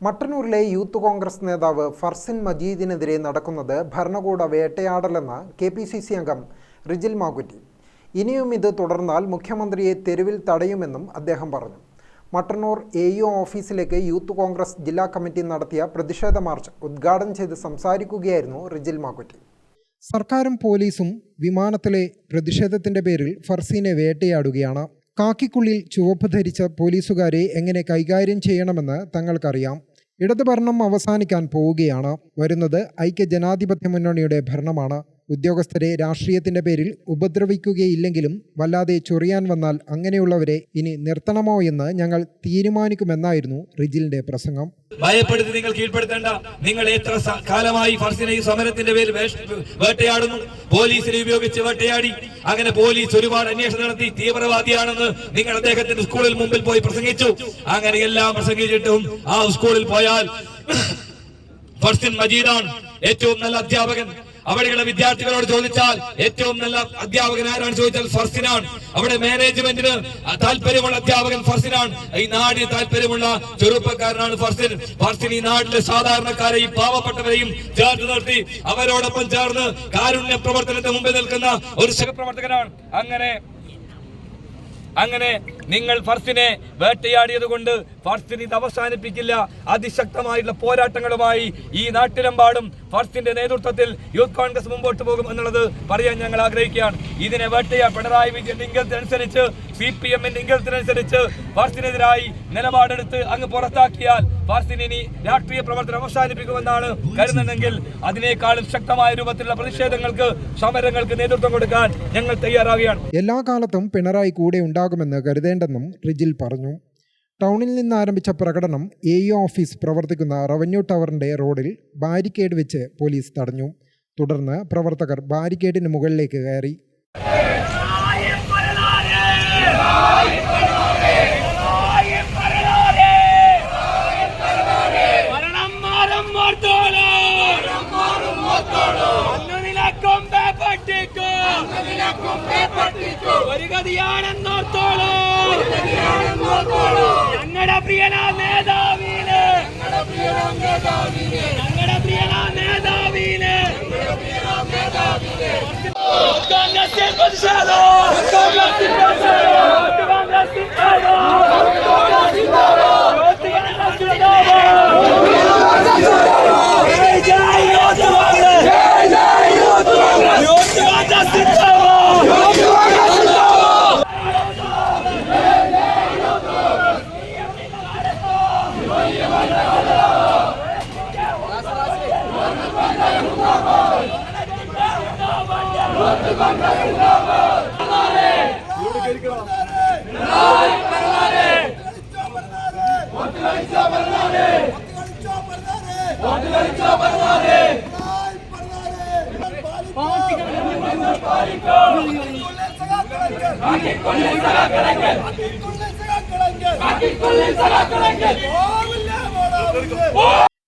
മട്ടന്നൂരിലെ യൂത്ത് കോൺഗ്രസ് നേതാവ് ഫർസിൻ മജീദിനെതിരെ നടക്കുന്നത് ഭരണകൂട വേട്ടയാടലെന്ന് കെ പി സി സി അംഗം റിജിൽ മാകുറ്റി. ഇനിയും ഇത് തുടർന്നാൽ മുഖ്യമന്ത്രിയെ തെരുവിൽ തടയുമെന്നും അദ്ദേഹം പറഞ്ഞു. മട്ടന്നൂർ എ യു ഓഫീസിലേക്ക് യൂത്ത് കോൺഗ്രസ് ജില്ലാ കമ്മിറ്റി നടത്തിയ പ്രതിഷേധ മാർച്ച് ഉദ്ഘാടനം ചെയ്ത് സംസാരിക്കുകയായിരുന്നു റിജിൽ മാകുറ്റി. സർക്കാരും പോലീസും വിമാനത്തിലെ പ്രതിഷേധത്തിന്റെ പേരിൽ ഫർസീനെ വേട്ടയാടുകയാണ്. കാക്കിക്കുള്ളിൽ ചുവപ്പ് ധരിച്ച പോലീസുകാരെ എങ്ങനെ കൈകാര്യം ചെയ്യണമെന്ന് തങ്ങൾക്കറിയാം. ഇടത് ഭരണം അവസാനിക്കാൻ പോവുകയാണ്. വരുന്നത് ഐക്യ ജനാധിപത്യ മുന്നണിയുടെ ഭരണമാണ്. ഉദ്യോഗസ്ഥരെ രാഷ്ട്രീയത്തിന്റെ പേരിൽ ഉപദ്രവിക്കുകയില്ലെങ്കിലും വല്ലാതെ ചൊറിയാൻ വന്നാൽ അങ്ങനെയുള്ളവരെ ഇനി നിർത്തണമോ എന്ന് ഞങ്ങൾ തീരുമാനിക്കുമെന്നായിരുന്നു റിജിലിന്റെ പ്രസംഗം. ഭയപ്പെടുത്തി നിങ്ങൾ കീഴ്പ്പെടുത്തേണ്ട. നിങ്ങൾ എത്ര കാലമായി ഫർസിനെ ഈ സമരത്തിന്റെ പേരിൽ വേട്ടയാടുന്നു? പോലീസിനെ ഉപയോഗിച്ച് വേട്ടയാടി. അങ്ങനെ പോലീസ് ഒരുപാട് അന്വേഷണം നടത്തി. തീവ്രവാദിയാണെന്ന് നിങ്ങൾ അദ്ദേഹത്തിന്റെ സ്കൂളിൽ മുമ്പിൽ പോയി പ്രസംഗിച്ചു. അങ്ങനെ എല്ലാം പ്രസംഗിച്ചിട്ടും ആ സ്കൂളിൽ പോയാൽ ഫർസിൻ മജീദാണ് ഏറ്റവും നല്ല അധ്യാപകൻ. അവിടെയുള്ള വിദ്യാർത്ഥികളോട് ചോദിച്ചാൽ ഏറ്റവും നല്ല അധ്യാപകൻ ആരാണ് ചോദിച്ചാൽ ഫർസിനാണ്. അവിടെ മാനേജ്മെന്റിന് താല്പര്യമുള്ള അധ്യാപകൻ ഫർസിനാണ്. ഈ നാടിന് താല്പര്യമുള്ള ചെറുപ്പക്കാരനാണ് ഫർസിൻ. ഫർസിൻ ഈ നാട്ടിലെ സാധാരണക്കാരെയും പാവപ്പെട്ടവരെയും ചേർത്ത് നിർത്തി അവരോടൊപ്പം ചേർന്ന് കാരുണ്യ പ്രവർത്തനത്തെ മുമ്പിൽ നിൽക്കുന്ന ഒരു സഹപ്രവർത്തകനാണ്. അങ്ങനെ അങ്ങനെ നിങ്ങൾ ഫർസിനെ വേട്ടയാടിയത് കൊണ്ട് ഫർസിന് ഇത് അവസാനിപ്പിക്കില്ല. അതിശക്തമായിട്ടുള്ള പോരാട്ടങ്ങളുമായി ഈ നാട്ടിലെമ്പാടും ഫർസിന്റെ നേതൃത്വത്തിൽ യൂത്ത് കോൺഗ്രസ് മുമ്പോട്ട് പോകും എന്നുള്ളത് പറയാൻ ഞങ്ങൾ ആഗ്രഹിക്കുകയാണ്. ഇതിനെ വേട്ടയാ പിണറായി വിജയൻ ഇംഗലത്തിനനുസരിച്ച് സി പി എമ്മിന്റെ ഇംഗലത്തിനനുസരിച്ച് ഫർസിനെതിരായി നിലപാടെടുത്ത് അങ്ങ് പുറത്താക്കിയാൽ ഫർസിന് ഇനി രാഷ്ട്രീയ പ്രവർത്തനം അവസാനിപ്പിക്കുമെന്നാണ് കരുതുന്നതെങ്കിൽ അതിനേക്കാളും ശക്തമായ രൂപത്തിലുള്ള പ്രതിഷേധങ്ങൾക്ക് സമരങ്ങൾക്ക് നേതൃത്വം കൊടുക്കാൻ ഞങ്ങൾ തയ്യാറാവുകയാണ്. എല്ലാ കാലത്തും പിണറായി കൂടെ ഉണ്ടാകുമെന്ന് കരുതേണ്ടെന്നും റിജിൽ പറഞ്ഞു. ടൗണിൽ നിന്ന് ആരംഭിച്ച പ്രകടനം എ ഇ ഓഫീസ് പ്രവർത്തിക്കുന്ന റവന്യൂ ടവറിന്റെ റോഡിൽ ബാരിക്കേഡ് വെച്ച് പോലീസ് തടഞ്ഞു. തുടർന്ന് പ്രവർത്തകർ ബാരിക്കേഡിന് മുകളിലേക്ക് കയറി. ഒരു ഗതിയാണെന്നോർത്തോളോ ഞങ്ങളുടെ പ്രിയനാ നേതാവിന്. ഞങ്ങളുടെ പ്രിയനാ നേതാവിന്. കോൺഗ്രസിൽ പ്രതിഷേധം. കോൺഗ്രസിൽ പ്രതിഷേധം.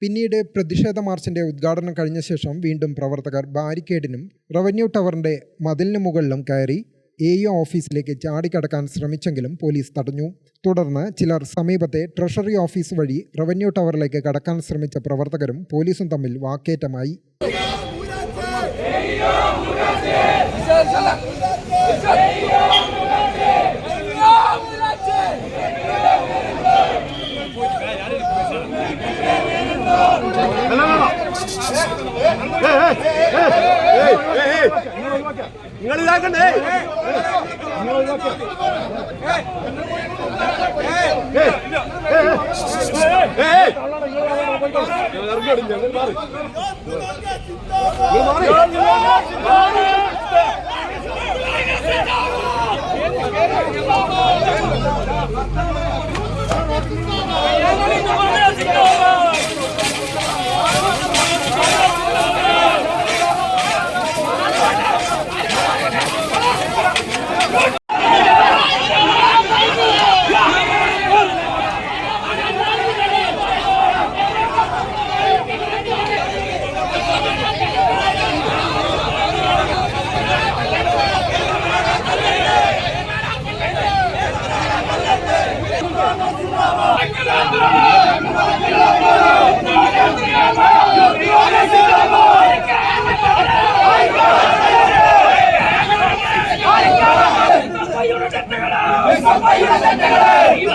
പിന്നീട് പ്രതിഷേധ മാർച്ചിന്റെ ഉദ്ഘാടനം കഴിഞ്ഞ ശേഷം വീണ്ടും പ്രവർത്തകർ ബാരിക്കേഡിനും റവന്യൂ ടവറിന്റെ മതിലിന് മുകളിലും കയറി എ യു ഓഫീസിലേക്ക് ചാടിക്കടക്കാൻ ശ്രമിച്ചെങ്കിലും പോലീസ് തടഞ്ഞു. തുടർന്ന് ചിലർ സമീപത്തെ ട്രഷറി ഓഫീസ് വഴി റവന്യൂ ടവറിലേക്ക് കടക്കാൻ ശ്രമിച്ച പ്രവർത്തകരും പോലീസും തമ്മിൽ വാക്കേറ്റമായി. നിങ്ങൾ ഇതാക്കണ്ടേ ജിന്ദാബാദ്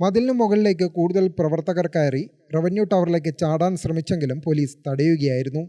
മതിലിന് മുകളിലേക്ക് കൂടുതൽ പ്രവർത്തകർ കയറി റവന്യൂ ടവറിലേക്ക് ചാടാൻ ശ്രമിച്ചെങ്കിലും പോലീസ് തടയുകയായിരുന്നു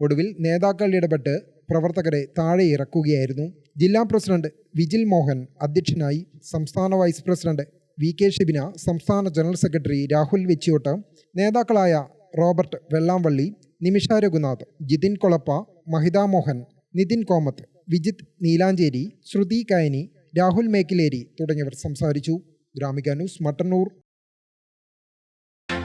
ഒടുവിൽ നേതാക്കൾ ഇടപെട്ട് പ്രവർത്തകരെ താഴെ ഇറക്കുകയായിരുന്നു. ജില്ലാ പ്രസിഡന്റ് വിജിൽ മോഹൻ അധ്യക്ഷനായി സംസ്ഥാന vice president V K Shibina സംസ്ഥാന ജനറൽ സെക്രട്ടറി രാഹുൽ വെച്ചിയോട്ട് നേതാക്കളായ റോബർട്ട് വെള്ളാംവള്ളി നിമിഷ രഘുനാഥ് ജിതിൻ കൊളപ്പ മഹിത മോഹൻ നിതിൻ കോമത്ത് വിജിത് നീലാഞ്ചേരി ശ്രുതി കായനി രാഹുൽ മേക്കിലേരി തുടങ്ങിയവർ സംസാരിച്ചു. Gramika news Mattannur.